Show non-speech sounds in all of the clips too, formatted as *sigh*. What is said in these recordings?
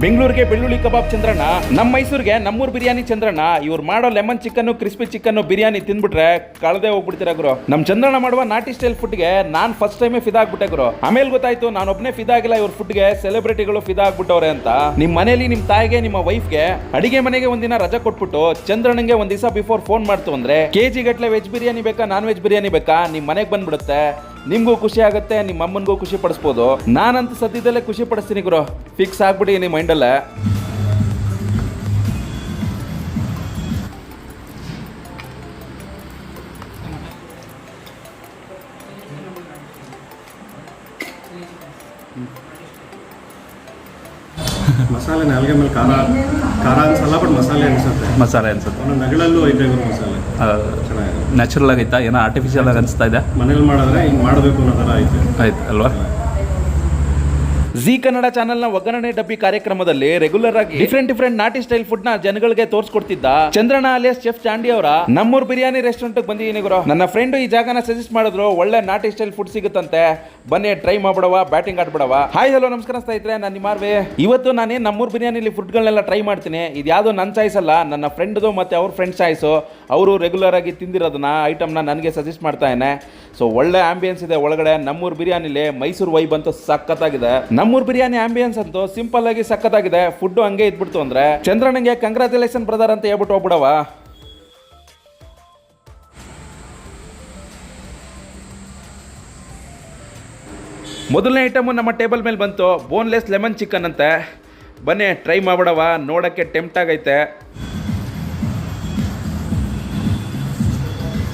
ಬೆಂಗಳೂರಿಗೆ ಬೆಳ್ಳುಳ್ಳಿ ಕಬಾಬ್ ಚಂದ್ರಣ್ಣ ನಮ್ಮ ಮೈಸೂರಿಗೆ ನಮ್ಮೂರ್ ಬಿರಿಯಾನಿ ಚಂದ್ರಣ್ಣ, ಇವ್ರು ಮಾಡೋ lemon chicken crispy chicken biryani ತಿಂದ್ಬಿಟ್ರೆ ಕಳದೆ ಹೋಗ್ಬಿಡ್ತೀರ ಗುರು? ನಮ್ ಚಂದ್ರಣ್ಣ ಮಾಡುವ ನಾಟಿ ಸ್ಟೈಲ್ ಫುಡ್ಗೆ ನಾನ್ ಫಸ್ಟ್ ಟೈಮೇ ಫಿದಾ ಆಗ್ಬಿಟ್ಟೆ ಗುರು. ಆಮೇಲೆ ಗೊತ್ತಾಯ್ತು, ನಾನು ಒಬ್ಬನೇ ಫಿದಾ ಆಗಿಲ್ಲ, ಇವ್ರ ಫುಡ್ಗೆ ಸೆಲೆಬ್ರಿಟಿಗಳು ಫಿದಾ ಆಗ್ಬಿಟ್ಟವ್ರೆ ಅಂತ. ನಿಮ್ ಮನೇಲಿ ನಿಮ್ ತಾಯಿಗೆ, ನಿಮ್ಮ ವೈಫ್ಗೆ ಅಡಿಗೆ ಮನೆಗೆ ಒಂದಿನ ರಜಾ ಕೊಟ್ಬಿಟ್ಟು ಚಂದ್ರಣ್ಣಗೆ ಒಂದ್ ದಿವಸ ಬಿಫೋರ್ ಫೋನ್ ಮಾಡ್ತು ಅಂದ್ರೆ, ಕೆಜಿ ಗಟ್ಲೆ ವೆಜ್ ಬಿರಿಯಾನಿ ಬೇಕಾ ನಾನ್ ವೆಜ್ ಬಿರಿಯಾನಿ ಬೇಕಾ, ನಿಮ್ ಮನೆಗೆ ಬಂದ್ಬಿಡುತ್ತೆ. ನಿಮ್ಗೂ ಖುಷಿ ಆಗುತ್ತೆ ನಿಮ್ಮ ಅಮ್ಮನಿಗೂ ಖುಷಿ ಪಡಿಸ್ಬೋದು. ನಾನಂತೂ ಸದ್ಯದಲ್ಲೇ ಖುಷಿ ಪಡಿಸ್ತೀನಿ ಗುರು. ಫಿಕ್ಸ್ ಆಗ್ಬಿಡಿ ನಿಮ್ಮ ಮೈಂಡಲ್ಲೇ ಮಸಾಲೆ ನಾಲ್ಗೆ ಮೇಲೆ ಖಾರ ಖಾರ ಅನ್ಸಲ್ಲ ಬಟ್ ಮಸಾಲೆ ಅನ್ಸುತ್ತೆ. ಮಸಾಲೆ ಅನ್ಸುತ್ತೆ. ನಗಳಲ್ಲೂ ಐತೆ ಗುರು ಮಸಾಲೆ. ನ್ಯಾಚುರಲ್ ಆಗೈತಾ ಏನೋ ಆರ್ಟಿಫಿಷಿಯಲ್ ಆಗಿ ಅನಿಸ್ತಾ ಇದೆ? ಮನೇಲಿ ಮಾಡಿದ್ರೆ ಹಿಂಗೆ ಮಾಡಬೇಕು ಅನ್ನೋ ಥರ ಐತೆ. ಆಯ್ತು ಅಲ್ವಾ? ಜಿ ಕನ್ನಡ ಚಾನೆಲ್ನ ಒಗ್ಗರಣೆ ಡಬ್ಬಿ ಕಾರ್ಯಕ್ರಮದಲ್ಲಿ ರೆಗ್ಯುಲರ್ ಆಗಿ ಡಿಫ್ರೆಂಟ್ ಡಿಫ್ರೆಂಟ್ ನಾಟಿ ಸ್ಟೈಲ್ ಫುಡ್ನ ಜನಗಳಿಗೆ ತೋರಿಸ್ಕೊಡ್ತಿದ್ದ ಚಂದ್ರಣ್ಣ ಅಲಿಯಸ್ ಚೆಫ್ ಚಾಂಡಿ ಅವರ ನಮ್ಮೂರ್ ಬಿರಿಯಾನಿ ರೆಸ್ಟೋರೆಂಟ್ ಬಂದಿದ್ದೀನಿ ಗುರು. ನನ್ನ ಫ್ರೆಂಡ್ ಈ ಜಾಗನ ಸಜೆಸ್ಟ್ ಮಾಡಿದ್ರು ಒಳ್ಳೆ ನಾಟಿ ಸ್ಟೈಲ್ ಫುಡ್ ಸಿಗುತ್ತಂತೆ. ಬನ್ನಿ ಟ್ರೈ ಮಾಡ್ಬಿಡವ ಬ್ಯಾಟಿಂಗ್ ಆಡ್ಬಿಡವ ಹಾಯ್ ಹಲೋ ನಮಸ್ಕಾರ ಸ್ನೇಹಿತರೆ, ನಾನು ನಿಮಾರ್ವೆ. ಇವತ್ತು ನಾನೇ ನಮ್ಮೂರ್ ಬಿರಿಯಾನಿಲಿ ಫುಡ್ಗಳನ್ನೆಲ್ಲ ಟ್ರೈ ಮಾಡ್ತೀನಿ. ಇದು ಯಾವುದು ನನ್ನ ಚಾಯ್ಸ್ ಅಲ್ಲ, ನನ್ನ ಫ್ರೆಂಡ್ದು ಮತ್ತೆ ಅವ್ರ ಫ್ರೆಂಡ್ ಚಾಯ್ಸು ಅವರು ರೆಗ್ಯುಲರ್ ಆಗಿ ತಿಂದಿರೋದನ್ನ ಐಟಮ್ನ ನನಗೆ ಸಜೆಸ್ಟ್ ಮಾಡ್ತಾ ಇದ್ದಾನೆ ಸೊ ಒಳ್ಳೆ ಆಂಬಿಯನ್ಸ್ ಇದೆ ಒಳಗಡೆ. ನಮ್ಮೂರು ಬಿರಿಯಾನಿಲಿ ಮೈಸೂರು ವೈಬ್ ಅಂತೂ ಸಖತ್ತಾಗಿದೆ. ನಮ್ಮೂರು ಬಿರಿಯಾನಿ ಆಂಬಿಯನ್ಸ್ ಅಂತೂ ಸಿಂಪಲ್ ಆಗಿ ಸಖತ್ತಾಗಿದೆ. ಫುಡ್ ಹಂಗೆ ಇದ್ಬಿಡ್ತು ಅಂದ್ರೆ ಚಂದ್ರನಿಗೆ ಕಂಗ್ರಾಚುಲೇಷನ್ ಬ್ರದರ್ ಅಂತ ಹೇಳ್ಬಿಟ್ಟು ಹೋಗ್ಬಿಡವ. ಮೊದಲನೇ ಐಟಮು ನಮ್ಮ ಟೇಬಲ್ ಮೇಲೆ ಬಂತು. ಬೋನ್ಲೆಸ್ ಲೆಮನ್ ಚಿಕನ್ ಅಂತೆ. ಬನ್ನಿ ಟ್ರೈ ಮಾಡ್ಬಿಡವ. ನೋಡೋಕ್ಕೆ ಟೆಂಪ್ಟ್ ಆಗೈತೆ.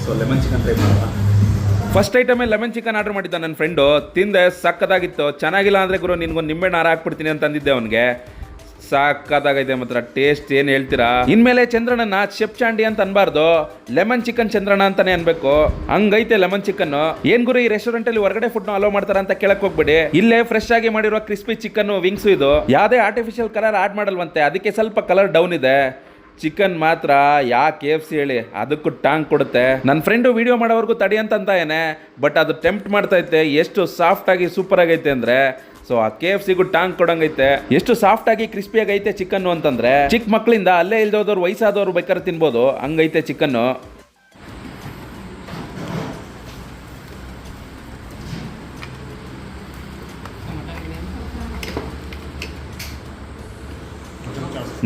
ಸೊ ಲೆಮನ್ ಚಿಕನ್ ಟ್ರೈ ಮಾಡೋಣ ಫಸ್ಟ್ ಐಟಮೇ ಲೆಮನ್ ಚಿಕನ್ ಆರ್ಡರ್ ಮಾಡಿದ್ದ ನನ್ನ ಫ್ರೆಂಡು ತಿಂದೆ ಸಕ್ಕತ್ತಾಗಿತ್ತು ಚೆನ್ನಾಗಿಲ್ಲ ಅಂದರೆ ಗುರು, ನಿನ್ಗೊಂದು ನಿಂಬೆಹಣ್ಣು ಹಾರ ಹಾಕ್ಬಿಡ್ತೀನಿ ಅಂತ ಅಂದಿದ್ದೆ ಅವನಿಗೆ. ಸಕ್ಕತ್ತಾಗೈತೆ ಮಾತ್ರ ಟೇಸ್ಟ್ ಏನು ಹೇಳ್ತೀರಾ? ಇನ್ಮೇಲೆ ಚಂದ್ರನನ್ನ ಶೆಫ್ ಚಾಂಡಿ ಅಂತ ಅನ್ಬಾರ್ದು. ಲೆಮನ್ ಚಿಕನ್ ಚಂದ್ರಣ್ಣ ಅಂತಾನೆ ಅನ್ಬೇಕು. ಹಂಗೈತೆ ಲೆಮನ್ ಚಿಕನ್ ಏನ್ ಗುರು, ಈ ರೆಸ್ಟೋರೆಂಟ್ ಅಲ್ಲಿ ಹೊರಗಡೆ ಫುಡ್ ಅಲೋ ಮಾಡ್ತಾರ ಅಂತ ಕೇಳಕ್ ಹೋಗ್ಬಿಡಿ. ಇಲ್ಲೇ ಫ್ರೆಶ್ ಆಗಿ ಮಾಡಿರೋ ಕ್ರಿಸ್ಪಿ ಚಿಕನ್ ವಿಂಗ್ಸ್ ಇದು. ಯಾವ್ದೇ ಆರ್ಟಿಫಿಷಿಯಲ್ ಕಲರ್ ಆಡ್ ಮಾಡಲ್ವಂತೆ. ಅದಕ್ಕೆ ಸ್ವಲ್ಪ ಕಲರ್ ಡೌನ್ ಇದೆ. ಚಿಕನ್ ಮಾತ್ರ ಯಾ ಕೆ ಎಫ್ ಸಿ ಹೇಳಿ ಅದಕ್ಕೂ ಟಾಂಗ್ ಕೊಡುತ್ತೆ. ನನ್ನ ಫ್ರೆಂಡು ವಿಡಿಯೋ ಮಾಡೋವರೆಗೂ ತಡಿ ಅಂತ ಏನೇ ಬಟ್ ಅದು ಟೆಂಪ್ಟ್ ಮಾಡ್ತಾ ಐತೆ ಎಷ್ಟು ಸಾಫ್ಟ್ ಆಗಿ ಸೂಪರ್ ಆಗೈತೆ ಅಂದ್ರೆ ಸೊ ಆ ಕೆ ಎಫ್ ಸಿಗೂ ಟಾಂಗ್ ಕೊಡಂಗೈತೆ. ಎಷ್ಟು ಸಾಫ್ಟ್ ಆಗಿ ಕ್ರಿಸ್ಪಿಯಾಗಿ ಅಂತಂದರೆ ಚಿಕನ್ ಅಂತಂದ್ರೆ ಚಿಕ್ಕ ಮಕ್ಕಳಿಂದ ಅಲ್ಲೇ ಇಲ್ದೋದವ್ರು, ವಯಸ್ಸಾದವ್ರು ಬೇಕಾದ್ರೆ ತಿನ್ಬೋದು, ಹಂಗೈತೆ ಚಿಕನ್ನು.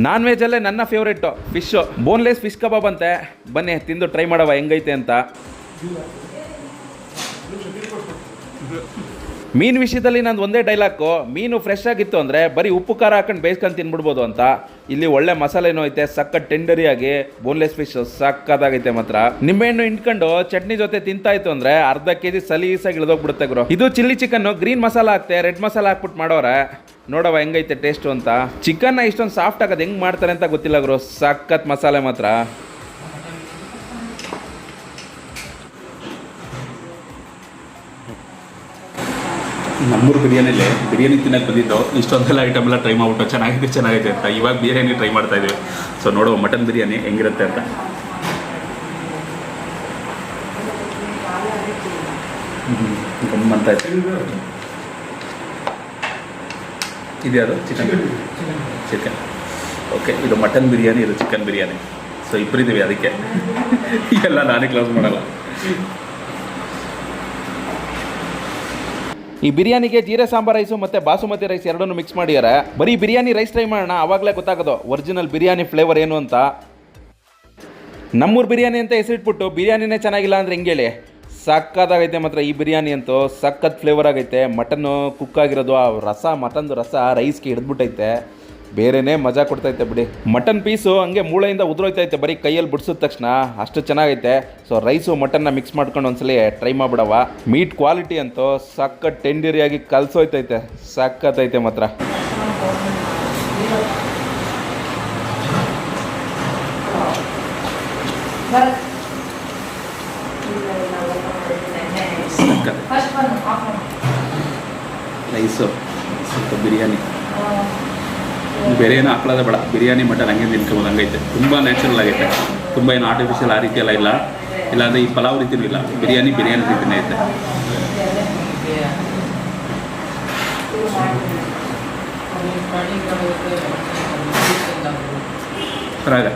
ನಾನ್ ವೆಜ್ಜಲ್ಲೇ ನನ್ನ favourite fish boneless fish kebab ಅಂತೆ. ಬನ್ನಿ, ತಿಂದು ಟ್ರೈ ಮಾಡವ, ಹೆಂಗೈತೆ ಅಂತ. ಮೀನು ವಿಷಯದಲ್ಲಿ ನಂದು ಒಂದೇ ಡೈಲಾಕು ಮೀನು ಫ್ರೆಶ್ ಆಗಿತ್ತು ಅಂದರೆ ಬರೀ ಉಪ್ಪು, ಖಾರ ಹಾಕೊಂಡು ಬೇಯಿಸ್ಕೊಂಡು ತಿನ್ಬಿಡ್ಬೋದು ಅಂತ. ಇಲ್ಲಿ ಒಳ್ಳೆ ಮಸಾಲೆನೂ ಐತೆ, ಸಕ್ಕ ಟೆಂಡರಿಯಾಗಿ ಬೋನ್ಲೆಸ್ ಫಿಶ್ ಸಕ್ಕದಾಗೈತೆ ಮಾತ್ರ. ನಿಂಬೆಹಣ್ಣು ಹಿಂಡ್ಕೊಂಡು ಚಟ್ನಿ ಜೊತೆ ತಿಂತಾಯ್ತು ಅಂದರೆ ಅರ್ಧ ಕೆ ಜಿ ಸಲೀಸಾಗಿ ಇಳಿದೋಗ್ಬಿಡುತ್ತೆ ಗುರು. ಇದು ಚಿಲ್ಲಿ ಚಿಕನ್ ಗ್ರೀನ್ ಮಸಾಲ ಹಾಕ್ತೆ ರೆಡ್ ಮಸಾಲ ಹಾಕ್ಬಿಟ್ಟು ಮಾಡೋರೆ. ನೋಡವ ಹೆಂಗೈತೆ ಟೇಸ್ಟು ಅಂತ? ಚಿಕನ್ನ ಇಷ್ಟೊಂದು ಸಾಫ್ಟ್ ಆಗೋದು ಹೆಂಗೆ ಮಾಡ್ತಾರೆ ಅಂತ ಗೊತ್ತಿಲ್ಲ ಗುರು. ಸಖತ್ ಮಸಾಲೆ ಮಾತ್ರ. ನಮ್ಮೂರು ಬಿರಿಯಾನಿಲಿ ಬಿರಿಯಾನಿ ತಿನ್ನಕ್ಕೆ ಬಂದಿದ್ದು, ಇಷ್ಟೊಂದೆಲ್ಲ ಐಟಮ್ ಎಲ್ಲ ಟ್ರೈ ಮಾಡ್ಬಿಟ್ಟು ಚೆನ್ನಾಗಿದೆ ಚೆನ್ನಾಗಿದೆ ಅಂತ. ಇವಾಗ ಬಿರಿಯಾನಿ ಟ್ರೈ ಮಾಡ್ತಾ ಇದ್ದೀವಿ. ಸೊ ನೋಡುವ ಮಟನ್ ಬಿರಿಯಾನಿ ಹೆಂಗಿರುತ್ತೆ ಅಂತ. ಗಮ್ಮಂತ ಇದೆ ಯಾವುದು ಚಿಕನ್ ಚಿಕನ್ ಓಕೆ ಇದು ಮಟನ್ ಬಿರಿಯಾನಿ, ಇದು ಚಿಕನ್ ಬಿರಿಯಾನಿ. ಸೊ ಇಬ್ಬರಿದ್ದೀವಿ ಅದಕ್ಕೆ. ಎಲ್ಲ ನಾನೇ ಕ್ಲೋಸ್ ಮಾಡಲ್ಲ. ಈ ಬಿರಿಯಾನಿಗೆ ಜೀರೆ ಸಾಂಬಾರ್ ರೈಸು ಮತ್ತೆ ಬಾಸುಮತಿ ರೈಸ್ ಎರಡನ್ನೂ ಮಿಕ್ಸ್ ಮಾಡಿದ್ದಾರೆ ಬರೀ ಬಿರಿಯಾನಿ ರೈಸ್ ಟ್ರೈ ಮಾಡೋಣ ಆವಾಗಲೇ ಗೊತ್ತಾಗೋದು ಒರಿಜಿನಲ್ ಬಿರಿಯಾನಿ ಫ್ಲೇವರ್ ಏನು ಅಂತ. ನಮ್ಮೂರು ಬಿರಿಯಾನಿ ಅಂತ ಹೆಸರಿಟ್ಬಿಟ್ಟು ಬಿರಿಯಾನಿನೇ ಚೆನ್ನಾಗಿಲ್ಲ ಅಂದರೆ ಹೆಂಗೆ ಹೇಳಿ? ಸಕ್ಕತ್ತಾಗೈತೆ ಮಾತ್ರ ಈ ಬಿರಿಯಾನಿ ಅಂತೂ. ಸಖತ್ ಫ್ಲೇವರ್ ಆಗೈತೆ. ಮಟನ್ನು ಕುಕ್ ಆಗಿರೋದು, ಆ ರಸ ಮಟನ್ದು ರಸ ರೈಸ್ಗೆ ಹಿಡಿದ್ಬಿಟ್ಟೈತೆ. ಬೇರೆನೇ ಮಜಾ ಕೊಡ್ತೈತೆ ಬಿಡಿ. ಮಟನ್ ಪೀಸು ಹಂಗೆ ಮೂಳೆಯಿಂದ ಉದುರೋಯ್ತೈತೆ, ಬರೀ ಕೈಯಲ್ಲಿ ಬಿಡಿಸಿದ ತಕ್ಷಣ. ಅಷ್ಟು ಚೆನ್ನಾಗೈತೆ. ಸೊ ರೈಸು ಮಟನ್ನ ಮಿಕ್ಸ್ ಮಾಡ್ಕೊಂಡು ಒಂದ್ಸಲಿ ಟ್ರೈ ಮಾಡಿಬಿಡವ ಮೀಟ್ ಕ್ವಾಲಿಟಿ ಅಂತೂ ಸಕ್ಕತ್ ಟೆಂಡಿರಿಯಾಗಿ ಕಲ್ಸೋಯ್ತೈತೆ. ಸಕ್ಕತ್ತೈತೆ ಮಾತ್ರ. ರೈಸು ಸ್ವಲ್ಪ ಬಿರಿಯಾನಿ. ಬೇರೆ ಏನು ಹಾಕ್ಲಾದ ಬೇಡ. ಬಿರಿಯಾನಿ, ಮಟನ್ ಹಂಗೆ ತಿನ್ಕೊಬೋದು ಹಂಗೈತೆ. ತುಂಬ ನ್ಯಾಚುರಲ್ ಆಗೈತೆ. ತುಂಬ ಏನು ಆರ್ಟಿಫಿಷಿಯಲ್ ಆ ರೀತಿ ಎಲ್ಲ ಇಲ್ಲ. ಇಲ್ಲಾಂದರೆ ಈ ಪಲಾವ್ ರೀತಿನೂ ಇಲ್ಲ. ಬಿರಿಯಾನಿ ಬಿರಿಯಾನಿ ರೀತಿನೇ ಐತೆ. ರಾಗ.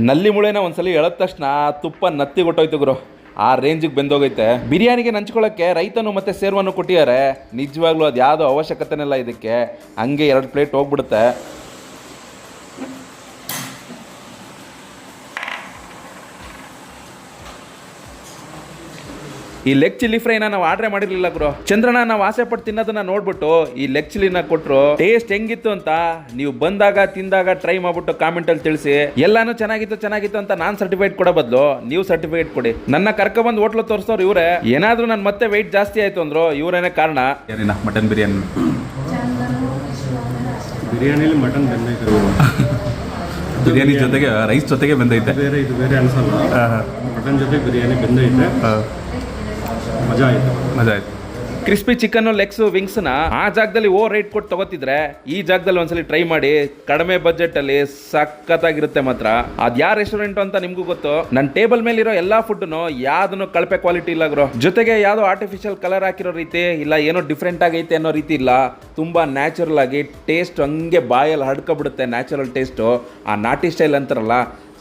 ನಲ್ಲಿ ಮುಳೆನ ಒಂದ್ಸಲಿ ಎಳದ ತಕ್ಷಣ ತುಪ್ಪ ನತ್ತಿ ಕೊಟ್ಟೋಯ್ತು ಗುರು. ಆ ರೇಂಜಿಗೆ ಬೆಂದೋಗೈತೆ. ಬಿರಿಯಾನಿಗೆ ನಂಚ್ಕೊಳ್ಳೋಕ್ಕೆ ರೈತನು ಮತ್ತೆ ಸೇರುವನ್ನು ಕೊಟ್ಟಿದ್ದಾರೆ. ನಿಜವಾಗ್ಲೂ ಅದು ಯಾವುದೋ ಅವಶ್ಯಕತೆನೆಲ್ಲ ಇದಕ್ಕೆ. ಹಂಗೆ ಎರಡು ಪ್ಲೇಟ್ ಹೋಗ್ಬಿಡುತ್ತೆ. ಈ ಲೆಗ್ ಚಿಲ್ಲಿ ಫ್ರೈನ ನಾವು ಆರ್ಡರ್ ಮಾಡಿರ್ಲಿಲ್ಲ ಗುರು. ಚಂದ್ರನ ನಾವು ಆಸೆ ಪಟ್ಟು ತಿನ್ನೋದನ್ನ ನೋಡ್ಬಿಟ್ಟು ಈ ಲೆಗ್ ಚಿಲ್ಲಿನ ಕೊಟ್ಟರು ಟೇಸ್ಟ್ ಹೆಂಗಿತ್ತು ಅಂತ ನೀವು ಬಂದಾಗ ತಿಂದಾಗ ಟ್ರೈ ಮಾಡ್ಬಿಟ್ಟು ಕಾಮೆಂಟ್ ಅಲ್ಲಿ ತಿಳಿಸಿ. ಎಲ್ಲಾನು ಚೆನ್ನಾಗಿತ್ತು ಚೆನ್ನಾಗಿತ್ತು ಅಂತ ನಾನ್ ಸರ್ಟಿಫಿಕೇಟ್ ಕೊಡೋ ಬದಲು ನೀವು ಸರ್ಟಿಫಿಕೇಟ್ ಕೊಡಿ. ನನ್ನ ಕರ್ಕ ಬಂದು ಹೋಟ್ಲು ತೋರಿಸೋರು ಇವರೇ ಏನಾದ್ರೂ ನನ್ ಮತ್ತೆ ವೆಯ್ಟ್ ಜಾಸ್ತಿ ಆಯ್ತು ಅಂದ್ರು ಇವರೇನೆ ಕಾರಣ. ಏನಿಲ್ಲ ಮಟನ್ ಬಿರಿಯಾನಿ. ಬಿರಿಯಾನಿಲಿ ಮಟನ್ ಬೆಂದೈತೆ ಬಿರಿಯಾನಿ ಜೊತೆಗೆ ರೈಸ್ ಜೊತೆಗೆ ಬೆಂದೈತೆ. ಬೇರೆ ಇದು ಬೇರೆ ಅನ್ಸಲ್ಲ. ಮಟನ್ ಜೊತೆ ಬಿರಿಯಾನಿ ಬೆಂದೈತೆ. ಮಜಾ ಆಯ್ತು. ಮಜಾ ಆಯ್ತು. ಕ್ರಿಸ್ಪಿ ಚಿಕನ್ ಲೆಗ್ಸ್ ವಿಂಗ್ಸ್ನ ಆ ಜಾಗದಲ್ಲಿ ಓ ರೇಟ್ ಕೊಟ್ಟು ತಗೋತಿದ್ರೆ ಈ ಜಾಗದಲ್ಲಿ ಒಂದ್ಸಲಿ ಟ್ರೈ ಮಾಡಿ ಕಡಿಮೆ ಬಜೆಟ್ ಅಲ್ಲಿ ಸಖತ್ತಾಗಿರುತ್ತೆ ಮಾತ್ರ. ಅದ್ ಯಾವ ರೆಸ್ಟೋರೆಂಟ್ ಅಂತ ನಿಮ್ಗೂ ಗೊತ್ತು? ನನ್ನ ಟೇಬಲ್ ಮೇಲೆ ಇರೋ ಎಲ್ಲಾ ಫುಡ್ನು ಯಾವ್ದನ್ನು ಕಳಪೆ ಕ್ವಾಲಿಟಿ ಇಲ್ಲ ಗ್ರೋ. ಜೊತೆಗೆ ಯಾವ್ದೋ ಆರ್ಟಿಫಿಷಿಯಲ್ ಕಲರ್ ಹಾಕಿರೋ ರೀತಿ ಇಲ್ಲ ಏನೋ ಡಿಫ್ರೆಂಟ್ ಆಗೈತೆ ಅನ್ನೋ ರೀತಿ ಇಲ್ಲ. ತುಂಬಾ ನ್ಯಾಚುರಲ್ ಆಗಿ ಟೇಸ್ಟ್ ಹಂಗೆ ಬಾಯಲ್ಲಿ ಹಡ್ಕೊಬಿಡುತ್ತೆ ನ್ಯಾಚುರಲ್ ಟೇಸ್ಟು ಆ ನಾಟಿ ಸ್ಟೈಲ್ ಅಂತಾರಲ್ಲ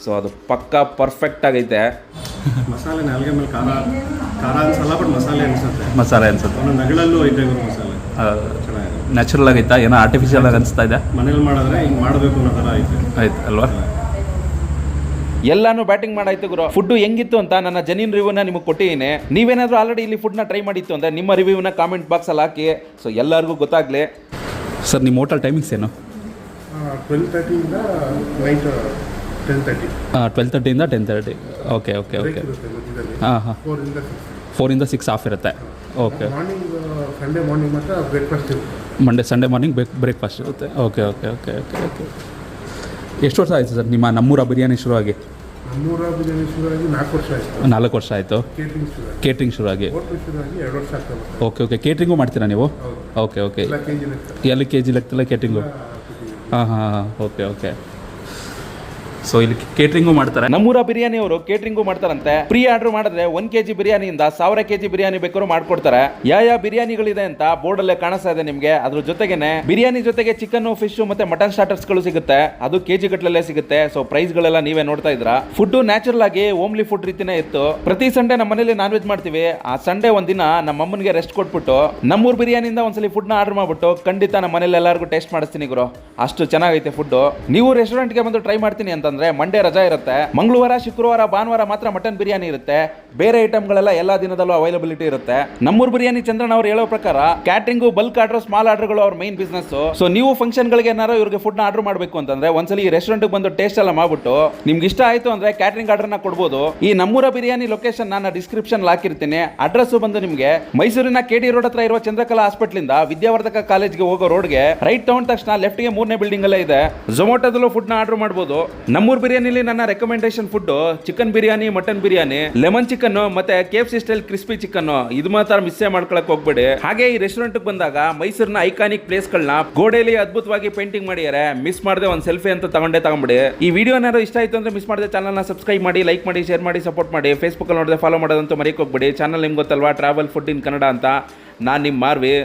ಸೊ ಅದು ಪಕ್ಕಾ ಪರ್ಫೆಕ್ಟ್ ಆಗೈತೆ. *laughs* ಮಸಾಲೆ ನಾಲ್ಗೆ ಮೇಲೆ ಖಾರ ಖಾರ ಅನ್ಸಲ್ಲ ಬಟ್ ಮಸಾಲೆ ಅನ್ಸುತ್ತೆ. ಮಸಾಲೆ ಅನ್ಸುತ್ತೆ. ಒಂದೊಂದು ನಗಳಲ್ಲೂ ಐತೆ ಗುರು ಮಸಾಲೆ. ಚೆನ್ನಾಗಿದೆ. ನ್ಯಾಚುರಲ್ ಆಗೈತಾ? ಏನೋ ಆರ್ಟಿಫಿಷಿಯಲ್ ಆಗಿ ಅನಿಸ್ತಾ ಇದೆ? ಮನೇಲಿ ಮಾಡಿದ್ರೆ ಹಿಂಗೆ ಮಾಡಬೇಕು ಅನ್ನೋ ಥರ ಐತೆ. ಆಯ್ತು ಅಲ್ವಾ? ಎಲ್ಲಾನು ಬ್ಯಾಟಿಂಗ್ ಮಾಡಾಯ್ತು ಗುರು. ಫುಡ್ ಹೆಂಗಿತ್ತು ಅಂತ ನನ್ನ ಜನಿನ್ ರಿವ್ಯೂನ ನಿಮಗೆ ಕೊಟ್ಟಿದ್ದೀನಿ. ನೀವೇನಾದ್ರೂ ಆಲ್ರೆಡಿ ಇಲ್ಲಿ ಫುಡ್ನ ಟ್ರೈ ಮಾಡಿತ್ತು ಅಂದ್ರೆ ನಿಮ್ಮ ರಿವ್ಯೂನ ಕಾಮೆಂಟ್ ಬಾಕ್ಸ್ ಅಲ್ಲಿ ಹಾಕಿ. ಸೊ ಎಲ್ಲರಿಗೂ ಗೊತ್ತಾಗ್ಲಿ. ಸರ್ ನಿಮ್ಮ ಹೋಟೆಲ್ ಟೈಮಿಂಗ್ಸ್ ಏನು? ಟ್ವೆಲ್ ತರ್ಟಿಯಿಂದ night ten thirty twelve ತರ್ಟಿಯಿಂದ ten thirty okay okay okay ಇರುತ್ತೆ ಮಧ್ಯದಲ್ಲಿ. ಹಾಂ ಹಾಂ. ಫೋರಿಂದ ಸಿಕ್ಸ್ ಫೋರಿಂದ ಸಿಕ್ಸ್ ಆಫ್ ಇರುತ್ತೆ. ಓಕೆ ಮಾರ್ನಿಂಗ್ ಸಂಡೇ ಮಾರ್ನಿಂಗ್ ಮಾತ್ರ ಬ್ರೇಕ್ಫಾಸ್ಟ್ ಇರುತ್ತೆ. Monday Sunday morning break breakfast ಇರುತ್ತೆ. Okay okay okay okay okay ಎಷ್ಟು ವರ್ಷ ಆಯಿತು ಸರ್ ನಿಮ್ಮ ನಮ್ಮೂರ ಬಿರಿಯಾನಿ ಶುರುವಾಗಿ? ನಮ್ಮೂರ ಬಿರಿಯಾನಿ ಶುರುವಾಗಿ ನಾಲ್ಕು ವರ್ಷ ಆಯಿತು. ನಾಲ್ಕು ವರ್ಷ ಆಯಿತು. ಕೇಟ್ರಿಂಗ್ ಶುರುವಾಗಿ. ಕೇಟ್ರಿಂಗ್ ಶುರುವಾಗಿ. ಹೋಟ್ಲು ಶುರುವಾಗಿ ಎರಡು ವರ್ಷ ಆಗ್ತಾ ಬರ್ತದೆ ಓಕೆ ಓಕೆ ಕೇಟ್ರಿಂಗು ಮಾಡ್ತೀರಾ ನೀವು? ಓಕೆ ಓಕೆ ಎಲ್ಲ ಕೆ ಜಿ ಲೆಕ್ಕ ಎಲ್ಲಿ ಕೆ ಜಿ ಲೆಕ್ಕದಲ್ಲ ಕೇಟ್ರಿಂಗು ಹಾಂ ಹಾಂ ಹಾಂ. ಓಕೆ ಓಕೆ ಸೊ ಇಲ್ಲಿ ಕೇಟ್ರಿಂಗು ಮಾಡ್ತಾರೆ. ನಮ್ಮೂರ ಬಿರಿಯಾನಿ ಅವರು ಕೇಟ್ರಿಂಗು ಮಾಡ್ತಾರಂತೆ. ಫ್ರೀ ಆರ್ಡರ್ ಮಾಡಿದ್ರೆ ಒಂದ್ ಕೆಜಿ ಬಿರಿಯಾನಿಯಿಂದ ಸಾವಿರ ಕೆಜಿ ಬಿರಿಯಾನಿ ಬೇಕಾದ್ರೂ ಮಾಡ್ಕೊಡ್ತಾರೆ. ಯಾವ ಯಾವ ಬಿರಿಯಾನಿಗಳಿದೆ ಅಂತ ಬೋರ್ಡ್ ಅಲ್ಲೇ ಕಾಣಿಸ್ತಾ ಇದೆ ನಿಮ್ಗೆ. ಅದ್ರ ಜೊತೆಗೇನೆ ಬಿರಿಯಾನಿ ಜೊತೆಗೆ ಚಿಕನ್ ಫಿಶ್ ಮತ್ತೆ ಮಟನ್ ಸ್ಟಾರ್ಟರ್ಸ್ಗಳು ಸಿಗುತ್ತೆ. ಅದು ಕೆಜಿ ಗಟ್ಟಲೆ ಸಿಗುತ್ತೆ. ಸೊ ಪ್ರೈಸ್ ಗಳೆಲ್ಲ ನೀವೇ ನೋಡ್ತಾ ಇದ್ರ ಫುಡ್ ನ್ಯಾಚುರಲ್ ಆಗಿ ಓಮ್ಲಿ ಫುಡ್ ರೀತಿನೇ ಇತ್ತು. ಪ್ರತಿ ಸಂಡೆ ನಮ್ಮ ಮನೇಲಿ ನಾನ್ ವೆಜ್ ಮಾಡ್ತೀವಿ. ಆ ಸಂಡೆ ಒಂದಿನ ನಮ್ಮ ಅಮ್ಮನಿಗೆ ರೆಸ್ಟ್ ಕೊಟ್ಬಿಟ್ಟು ನಮ್ಮೂರ್ ಬಿರಿಯಾನಿಯಿಂದ ಒಂದ್ಸಲಿ ಫುಡ್ನ ಆರ್ಡರ್ ಮಾಡ್ಬಿಟ್ಟು ಖಂಡಿತ ನಮ್ಮ ಮನೇಲಿ ಎಲ್ಲರಿಗೂ ಟೇಸ್ಟ್ ಮಾಡಿಸ್ತೀನಿ ಗುರು. ಅಷ್ಟು ಚೆನ್ನಾಗೈತೆ ಫುಡ್ ನೀವು ರೆಸ್ಟೋರೆಂಟ್ಗೆ ಬಂದು ಟ್ರೈ ಮಾಡ್ತೀನಿ ಅಂತಂದ್ರೆ ಮಂಡೇ ರಜಾ ಇರುತ್ತೆ. ಮಂಗಳವಾರ, ಶುಕ್ರವಾರ, ಭಾನುವಾರ ಮಾತ್ರ ಮಟನ್ ಬಿರಿಯಾನಿ ಇರುತ್ತೆ. ಬೇರೆ ಐಟಮ್ಗಳೆಲ್ಲ ಎಲ್ಲಾ ದಿನದಲ್ಲೂ ಅವೈಲಬಿಲಿಟಿ ಇರುತ್ತೆ. ನಮ್ಮೂರ್ ಬಿರಿಯಾನಿ ಚಂದ್ರನ್ ಅವ್ರು ಹೇಳೋ ಪ್ರಕಾರ ಕ್ಯಾಟ್ರಿಂಗು ಬಲ್ಕ್ ಆರ್ಡರ್ ಸ್ಮಾಲ್ ಆರ್ಡರ್ಗಳು ಅವ್ರ ಮೈನ್ ಬಿಸ್ನೆಸ್ ಸೊ ನೀವು ಫಂಕ್ಷನ್ ಗಳಿಗೆ ಏನಾರು ಇವ್ರಿಗೆ ಫುಡ್ನ ಆರ್ಡರ್ ಮಾಡಬೇಕು ಅಂತಂದ್ರೆ ಒಂದ್ಸಲಿ ಈ ರೆಸ್ಟೋರೆಂಟ್ ಬಂದು ಟೇಸ್ಟ್ ಎಲ್ಲ ಮಾಡ್ಬಿಟ್ಟು ನಿಮ್ಗೆ ಇಷ್ಟ ಆಯ್ತು ಅಂದ್ರೆ ಕ್ಯಾಟ್ರಿಂಗ್ ಆರ್ಡರ್ನ ಕೊಡ್ಬೋದು. ಈ ನಮ್ಮೂರ ಬಿರಿಯಾನಿ ಲೊಕೇಶನ್ ನಾನು ಡಿಸ್ಕ್ರಿಪ್ಷನ್ ಹಾಕಿರ್ತೀನಿ. ಅಡ್ರೆಸ್ ಬಂದು ನಿಮಗೆ ಮೈಸೂರಿನ ಕೆಡಿ ರೋಡ್ ಹತ್ರ ಇರುವ ಚಂದ್ರಕಲಾ ಹಾಸ್ಪಿಟಲ್ ಇಂದ ವಿದ್ಯಾವರ್ಧಕ ಕಾಲೇಜ್ಗೆ ಹೋಗೋ ರೋಡ್ಗೆ ರೈಟ್ ತಗೊಂಡ ತಕ್ಷಣ ಲೆಫ್ಟ್ಗೆ ಮೂರನೇ ಬಿಲ್ಡಿಂಗ್ ಅಲ್ಲೇ ಇದೆ. ಝೊಮ್ಯಾಟೋದಲ್ಲೂ ಫುಡ್ನ ಆರ್ಡರ್ ಮಾಡಬಹುದು ನಮ್ಮೂರ್ ಬಿರಿಯಾನಿಲಿ ನನ್ನ recommendation food chicken biryani mutton biryani lemon chicken ಮತ್ತೆ ಕೆಫ್ ಸಿ ಸ್ಟೈಲ್ ಕ್ರಿಸ್ಪಿ ಚಿಕನ್ ಇದು ಮಾತ್ರ ಮಿಸ್ಸೇ ಮಾಡ್ಕೊಳಕ್ ಹೋಗ್ಬೇಡಿ. ಹಾಗೆ ಈ ರೆಸ್ಟೋರೆಂಟ್ ಬಂದಾಗ ಮೈಸೂರಿನ ಐಕಾನಿಕ್ ಪ್ಲೇಸ್ ಗಳನ್ನ ಗೋಡೆಯಲ್ಲಿ ಅದ್ಭುತವಾಗಿ ಪೇಂಟಿಂಗ್ ಮಾಡಿದ್ದಾರೆ ಮಿಸ್ ಮಾಡದೆ ಒಂದು ಸೆಲ್ಫಿ ಅಂತ ತಗೊಂಡೆ ತಗೊಂಡ್ಬಿಡಿ ಈ ವಿಡಿಯೋ ಏನಾದ್ರು ಇಷ್ಟ ಆಯ್ತು ಅಂದ್ರೆ ಮಿಸ್ ಮಾಡದೆ ನ ಸಬ್ಸ್ಕ್ರೈಬ್ ಮಾಡಿ ಲೈಕ್ ಮಾಡಿ ಶೇರ್ ಮಾಡಿ ಸಪೋರ್ಟ್ ಮಾಡಿ. ಫೇಸ್ಬುಕ್ ಅಲ್ಲಿ ನೋಡಿದ್ರೆ ಫಾಲೋ ಮಾಡೋದಂತೂ ಮರೆಯಕ್ಕೆ ಹೋಗ್ಬೇಡಿ ಚಾನಲ್ ನಿಮ್ಗೆ ಗೊತ್ತಲ್ವಾ? ಟ್ರಾವೆಲ್ ಫುಡ್ ಇನ್ ಕನ್ನಡ ಅಂತ. ನಾನು ನಿಮ್ಮ ಮಾರ್ವಿ.